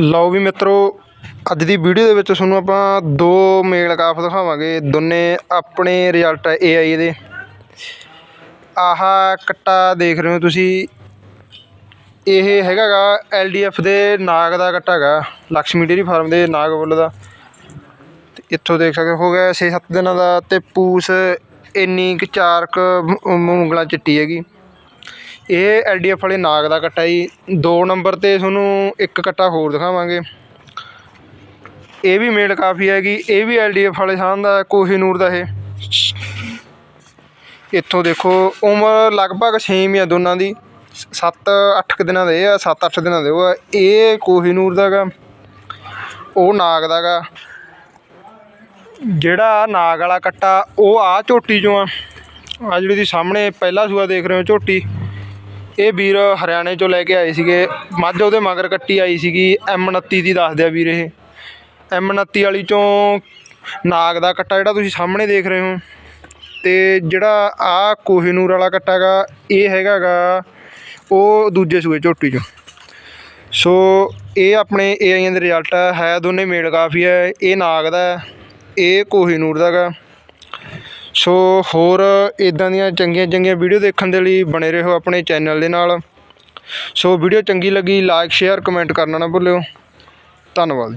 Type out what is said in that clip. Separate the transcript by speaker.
Speaker 1: ਲਓ ਵੀ ਮਿੱਤਰੋ, ਅੱਜ ਦੀ ਵੀਡੀਓ ਦੇ ਵਿੱਚ ਤੁਹਾਨੂੰ ਆਪਾਂ ਦੋ ਮੇਲ ਕਾਫ ਦਿਖਾਵਾਂਗੇ। ਦੋਨੇ ਆਪਣੇ ਰਿਜ਼ਲਟ ਏ ਆਈ ਦੇ। ਆਹ ਕੱਟਾ ਦੇਖ ਰਹੇ ਹੋ ਤੁਸੀਂ। ਇਹ ਹੈਗਾਗਾ ਐਫ ਦੇ ਨਾਗ ਦਾ ਕੱਟਾ ਹੈਗਾ। ਲక్ష్ਮੀ ਡੇਰੀ ਫਾਰਮ ਦੇ ਨਾਗ ਬੁੱਲ ਦਾ। ਤੇ ਇੱਥੋਂ ਦੇਖ ਸਕਦੇ ਹੋ ਗਿਆ 6-7 ਦਿਨਾਂ ਦਾ ਤੇ ਪੂਸ ਇੰਨੀ ਕੁ ਚਾਰ ਕੁ ਮ- ਉਂਗਲਾਂ ਚਿੱਟੀ ਹੈਗੀ। ਇਹ ਐਲਡੀਐਫ ਵਾਲੇ ਨਾਗ ਦਾ ਕੱਟਾ ਜੀ। ਦੋ ਨੰਬਰ ਤੇ ਤੁਹਾਨੂੰ ਇੱਕ ਕੱਟਾ ਹੋਰ ਦਿਖਾਵਾਂਗੇ। ਇਹ ਵੀ ਮੇਲ ਕਾਫੀ ਹੈਗੀ। ਇਹ ਵੀ ਐਲਡੀਐਫ ਵਾਲੇ ਸਾਹ ਦਾ ਕੋਹੀਨੂਰ ਦਾ ਇਹ। ਇੱਥੋਂ ਦੇਖੋ, ਉਮਰ ਲਗਭਗ ਸੇਮ ਹੀ ਆ ਦੋਨਾਂ ਦੀ। 7-8 ਕੁ ਦਿਨਾਂ ਦੇ ਆ 7-8 ਦਿਨਾਂ ਦੇ ਉਹ ਆ। ਇਹ ਕੋਹੀਨੂਰ ਦਾ ਗਾ ਉਹ ਨਾਗ ਦਾ ਗਾ ਜਿਹੜਾ ਨਾਗ ਵਾਲਾ ਕੱਟਾ, ਉਹ ਆ ਝੋਟੀ ਚੋਂ ਆ। ਆ ਜਿਹੜੀ ਤੁਸੀਂ ਸਾਹਮਣੇ ਪਹਿਲਾ ਸੂਆ ਦੇਖ ਰਹੇ ਹੋ, ਝੋਟੀ। ਇਹ ਵੀਰ ਹਰਿਆਣੇ ਚੋਂ ਲੈ ਕੇ ਆਏ ਸੀਗੇ। ਮੱਝ ਉਹਦੇ ਮਗਰ ਕੱਟੀ ਆਈ ਸੀਗੀ ਐਮ 29 ਦੀ ਦੱਸਦੇ ਆ ਵੀਰ ਇਹ। ਐਮ 29 ਵਾਲੀ ਚੋਂ ਨਾਗ ਦਾ ਕੱਟਾ ਜਿਹੜਾ ਤੁਸੀਂ ਸਾਹਮਣੇ ਦੇਖ ਰਹੇ ਹੋ। ਤੇ ਜਿਹੜਾ ਆ ਕੋਹੀਨੂਰ ਵਾਲਾ ਕੱਟਾ ਗਾ ਇਹ ਹੈਗਾ ਗਾ ਉਹ ਦੂਜੇ ਸੂਏ ਝੋਟੀ ਚੋਂ। ਸੋ ਇਹ ਆਪਣੇ ਏ ਆਈਆਂ ਦੇ ਰਿਜ਼ਲਟ ਹੈ ਦੋਨੇ ਮੇਲ ਕਾਫੀ ਹੈ, ਇਹ ਨਾਗ ਦਾ ਇਹ ਕੋਹੀਨੂਰ ਦਾ ਗਾ ਸੋ ਹੋਰ ਇਦਾਂ ਦੀਆਂ ਚੰਗੀਆਂ ਚੰਗੀਆਂ ਵੀਡੀਓ ਦੇਖਣ ਦੇ ਲਈ ਬਣੇ ਰਹੋ ਆਪਣੇ ਚੈਨਲ ਦੇ ਨਾਲ। ਸੋ ਵੀਡੀਓ ਚੰਗੀ ਲੱਗੀ ਲਾਈਕ ਸ਼ੇਅਰ ਕਮੈਂਟ ਕਰਨਾ ਨਾ ਭੁੱਲਿਓ। ਧੰਨਵਾਦ।